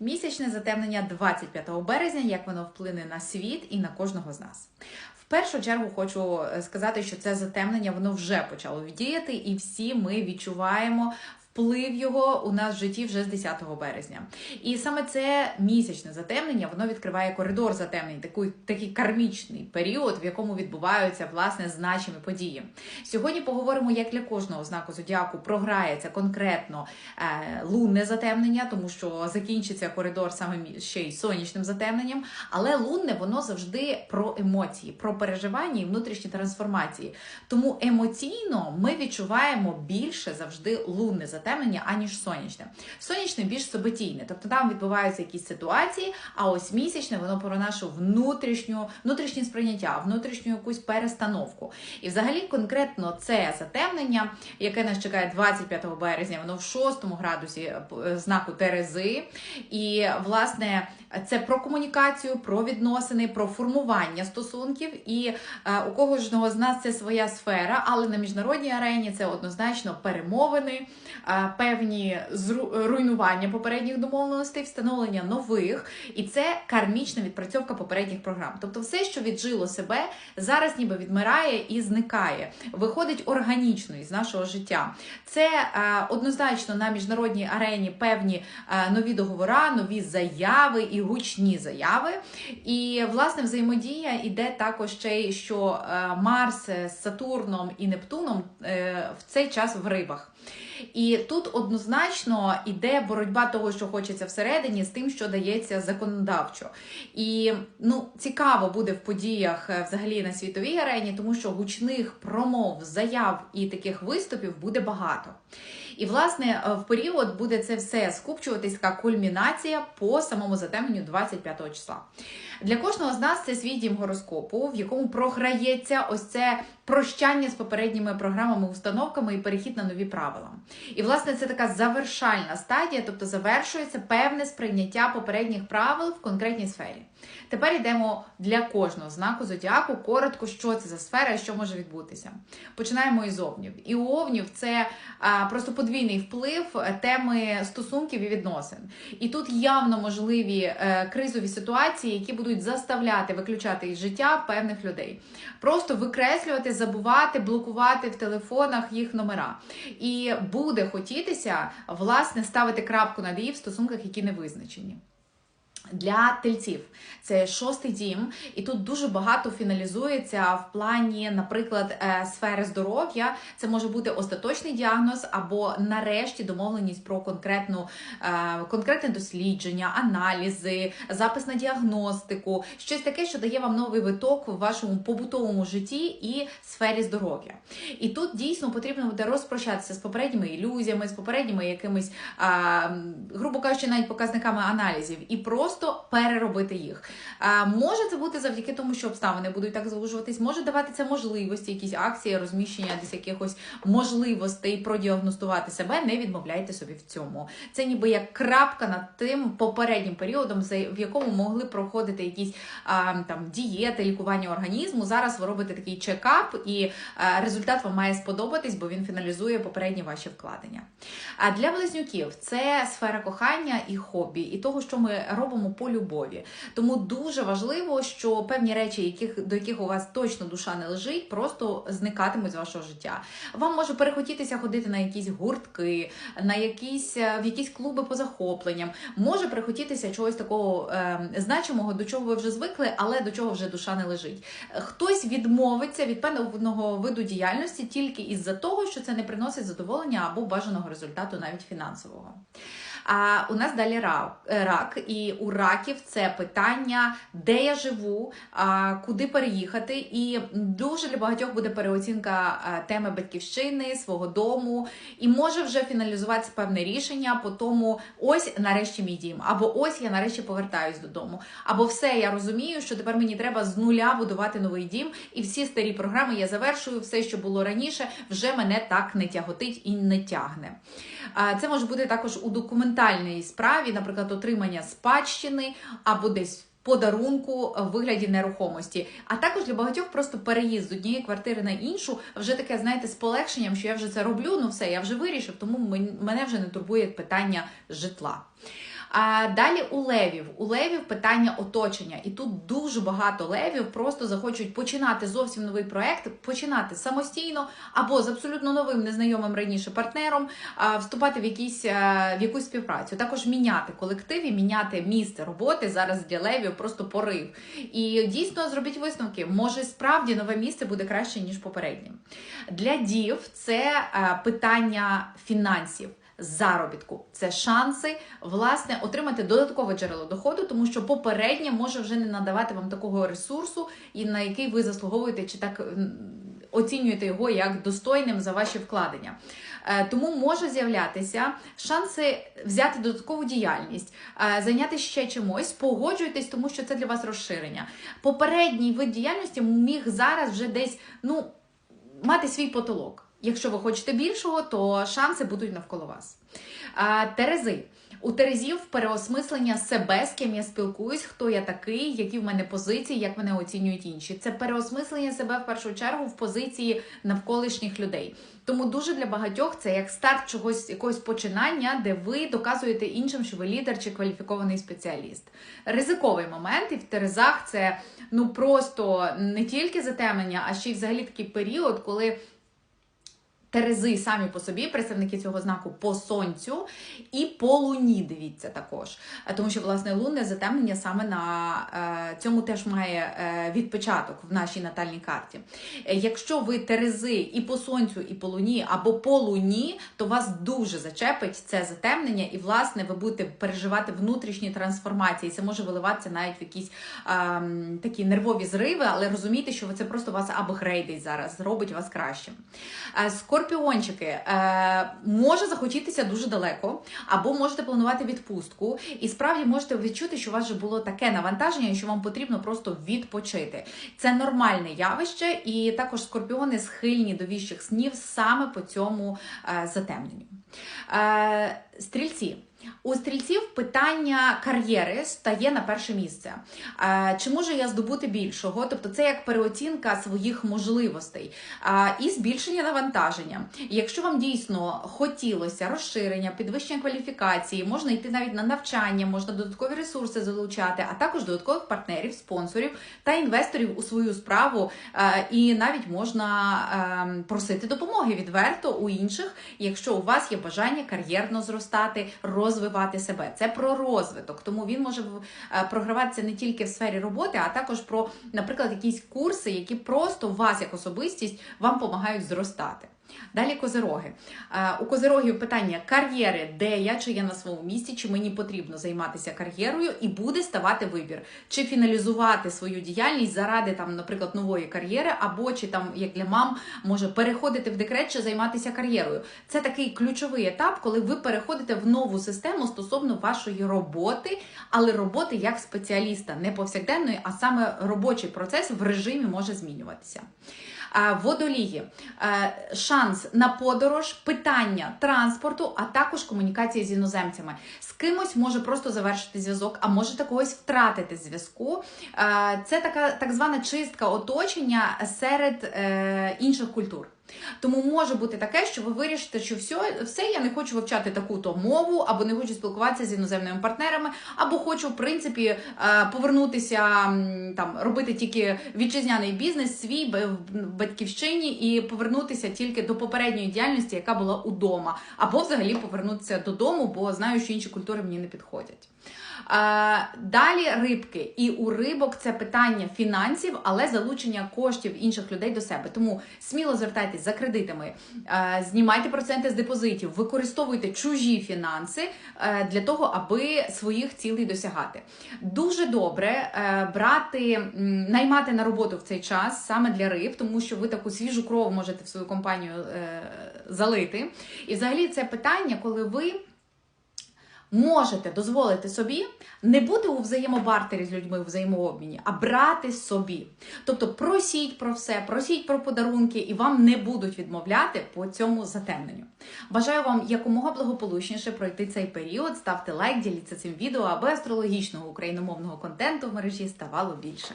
Місячне затемнення 25 березня, як воно вплине на світ і на кожного з нас. В першу чергу хочу е, сказати, що це затемнення воно вже почало діяти, і всі ми відчуваємо. Вплив його у нас в житті вже з 10 березня, і саме це місячне затемнення воно відкриває коридор затемнень, такий, такий кармічний період, в якому відбуваються власне значимі події. Сьогодні поговоримо, як для кожного знаку зодіаку програється конкретно е, лунне затемнення, тому що закінчиться коридор саме ще й сонячним затемненням. Але лунне воно завжди про емоції, про переживання і внутрішні трансформації. Тому емоційно ми відчуваємо більше завжди лунне затемнення, аніж сонячне. Сонячне більш событійне, тобто там відбуваються якісь ситуації, а ось місячне воно про нашу внутрішню, внутрішнє сприйняття, внутрішню якусь перестановку. І взагалі конкретно це затемнення, яке нас чекає 25 березня, воно в 6 градусі е, знаку Терези. І власне це про комунікацію, про відносини, про формування стосунків. І е, у кожного з нас це своя сфера, але на міжнародній арені це однозначно перемовини, е, певні руйнування попередніх домовленостей, встановлення нових, і це кармічна відпрацьовка попередніх програм. Тобто, все, що віджило себе, зараз ніби відмирає і зникає, виходить органічно із нашого життя. Це е, однозначно на міжнародній арені певні е, нові договори, нові заяви і гучні заяви. І власне взаємодія іде також ще й що е, Марс з Сатурном і Нептуном в цей час в рибах. І тут однозначно іде боротьба того, що хочеться всередині, з тим, що дається законодавчо. І ну цікаво буде в подіях е, взагалі на світовій арені, тому що гучних промов, заяв і таких виступів буде багато. І власне е, в період буде це все скупчуватись, така кульмінація по самому затемненню 25 числа. Для кожного з нас це свій дім гороскопу, в якому програється ось це прощання з попередніми програмами, установками і перехід на нові правила. І власне це така завершальна стадія, тобто завершується певне сприйняття попередніх правил в конкретній сфері. Тепер йдемо для кожного знаку зодіаку коротко, що це за сфера і що може відбутися. Починаємо із овнів. І овнів це а, просто подвійний вплив е, теми стосунків і відносин. І тут явно можливі е, кризові ситуації, які будуть заставляти виключати із життя певних людей. Просто викреслювати, забувати, блокувати в телефонах їх номера. І буде хотітися власне ставити крапку над її в стосунках, які не визначені. Для тельців це шостий дім, і тут дуже багато фіналізується в плані, наприклад, е, сфери здоров'я. Це може бути остаточний діагноз або нарешті домовленість про конкретну е, конкретне дослідження, аналізи, запис на діагностику, щось таке, що дає вам новий виток в вашому побутовому житті і сфері здоров'я. І тут дійсно потрібно буде розпрощатися з попередніми ілюзіями, з попередніми якимись, грубо кажучи, навіть показниками аналізів, і просто переробити їх. Може це бути завдяки тому, що обставини будуть так звужуватись, може давати це можливості, якісь акції, розміщення десь якихось можливостей продіагностувати себе. Не відмовляйте собі в цьому. Це ніби як крапка над тим попереднім періодом, в якому могли проходити якісь там дієти, лікування організму. Зараз ви робите такий чекап, і результат вам має сподобатись, бо він фіналізує попередні ваші вкладення. А для близнюків це сфера кохання і хобі, і того, що ми робимо по любові. Тому дуже важливо, що певні речі, яких, до яких у вас точно душа не лежить, просто зникатимуть з вашого життя. Вам може перехотітися ходити на якісь гуртки, на якісь е, в якісь клуби по захопленням. Може перехотітися чогось такого е, значимого, до чого ви вже звикли, але до чого вже душа не лежить. Хтось відмовиться від певного виду діяльності тільки із-за того, що це не приносить задоволення або бажаного результату, навіть фінансового. А у нас далі рак, е, і у раків це питання, де я живу, куди переїхати. І дуже для багатьох буде переоцінка теми батьківщини, свого дому, і може вже фіналізуватися певне рішення по тому, ось нарешті мій дім, або ось я нарешті повертаюсь додому. Або все я розумію, що тепер мені треба з нуля будувати новий дім, і всі старі програми я завершую, все, що було раніше, вже мене так не тяготить і не тягне. Це може бути також у документальній справі, наприклад, отримання спадщини або десь. Подарунку в вигляді нерухомості, а також для багатьох просто переїзд з однієї квартири на іншу, вже таке, знаєте, з полегшенням, що я вже це роблю, ну все, я вже вирішив, тому мене вже не турбує питання житла. А далі у левів. У левів питання оточення. І тут дуже багато левів просто захочуть починати зовсім новий проект, починати самостійно або з абсолютно новим незнайомим раніше партнером, вступати в якісь е, в якусь співпрацю. Також міняти колектив і міняти місце роботи зараз для левів просто порив. І дійсно зробіть висновки. Може, справді нове місце буде краще ніж попереднє. Для дів це е, питання фінансів. Заробітку це шанси власне отримати додаткове джерело доходу, тому що попереднє може вже не надавати вам такого ресурсу, і на який ви заслуговуєте, чи так оцінюєте його як достойним за ваші вкладення. Е, Тому може з'являтися шанси взяти додаткову діяльність, е, зайняти ще чимось, погоджуйтесь, тому що це для вас розширення. Попередній вид діяльності міг зараз вже десь ну мати свій потолок. Якщо ви хочете більшого, то шанси будуть навколо вас. А, Терези. У Терезів переосмислення себе, з ким я спілкуюсь, хто я такий, які в мене позиції, як мене оцінюють інші. Це переосмислення себе в першу чергу в позиції навколишніх людей. Тому дуже для багатьох це як старт чогось якогось починання, де ви доказуєте іншим, що ви лідер чи кваліфікований спеціаліст. Ризиковий момент, і в Терезах це ну просто не тільки затемнення, а ще й взагалі такий період, коли. Терези самі по собі, представники цього знаку по сонцю і по луні. Дивіться також. Е, Тому що, власне, лунне затемнення саме на е, цьому теж має е, відпочаток в нашій натальній карті. Якщо ви терези і по сонцю, і по луні, або по луні, то вас дуже зачепить це затемнення, і, власне, ви будете переживати внутрішні трансформації. Це може виливатися навіть в якісь е, такі нервові зриви, але розумійте, що це просто вас апгрейдить зараз, зробить вас кращим. Е, Скорпіончики е, може захотітися дуже далеко, або можете планувати відпустку, і справді можете відчути, що у вас вже було таке навантаження, що вам потрібно просто відпочити. Це нормальне явище, і також скорпіони схильні до віщих снів саме по цьому е, затемненню. Е, стрільці. У стрільців питання кар'єри стає на перше місце. Чи можу я здобути більшого? Тобто це як переоцінка своїх можливостей і збільшення навантаження. Якщо вам дійсно хотілося розширення, підвищення кваліфікації, можна йти навіть на навчання, можна додаткові ресурси залучати, а також додаткових партнерів, спонсорів та інвесторів у свою справу. І навіть можна просити допомоги відверто у інших, якщо у вас є бажання кар'єрно зростати, розвивати себе. Це про розвиток, тому він може е, програватися не тільки в сфері роботи, а також про, наприклад, якісь курси, які просто вас як особистість вам допомагають зростати. Далі козироги. Е, У козирогів питання кар'єри, де я, чи я на своєму місці, чи мені потрібно займатися кар'єрою, і буде ставати вибір, чи фіналізувати свою діяльність заради там, наприклад, нової кар'єри, або чи там, як для мам, може переходити в декрет чи займатися кар'єрою. Це такий ключовий етап, коли ви переходите в нову систему стосовно вашої роботи, але роботи як спеціаліста, не повсякденної, а саме робочий процес в режимі може змінюватися. Водолії, Е, шанс на подорож, питання транспорту, а також комунікації з іноземцями. З кимось може просто завершити зв'язок, а можете когось втратити зв'язку. Е, Це така так звана чистка оточення серед е, інших культур. Тому може бути таке, що ви вирішите, що все, все я не хочу вивчати таку-то мову, або не хочу спілкуватися з іноземними партнерами, або хочу, в принципі, е, повернутися там, робити тільки вітчизняний бізнес свій в батьківщині і повернутися тільки до попередньої діяльності, яка була удома, або взагалі повернутися додому, бо знаю, що інші культури мені не підходять. Е, Далі рибки. І у рибок це питання фінансів, але залучення коштів інших людей до себе. Тому сміло звертайтесь за кредитами, е, знімайте проценти з депозитів, використовуйте чужі фінанси е, для того, аби своїх цілей досягати. Дуже добре брати, наймати на роботу в цей час саме для риб, тому що ви таку свіжу кров можете в свою компанію залити. І взагалі це питання, коли ви можете дозволити собі не бути у взаємобартері з людьми у взаємообміні, а брати собі. Тобто просіть про все, просіть про подарунки, і вам не будуть відмовляти по цьому затемненню. Бажаю вам якомога благополучніше пройти цей період. Ставте лайк, діліться цим відео, аби астрологічного україномовного контенту в мережі ставало більше.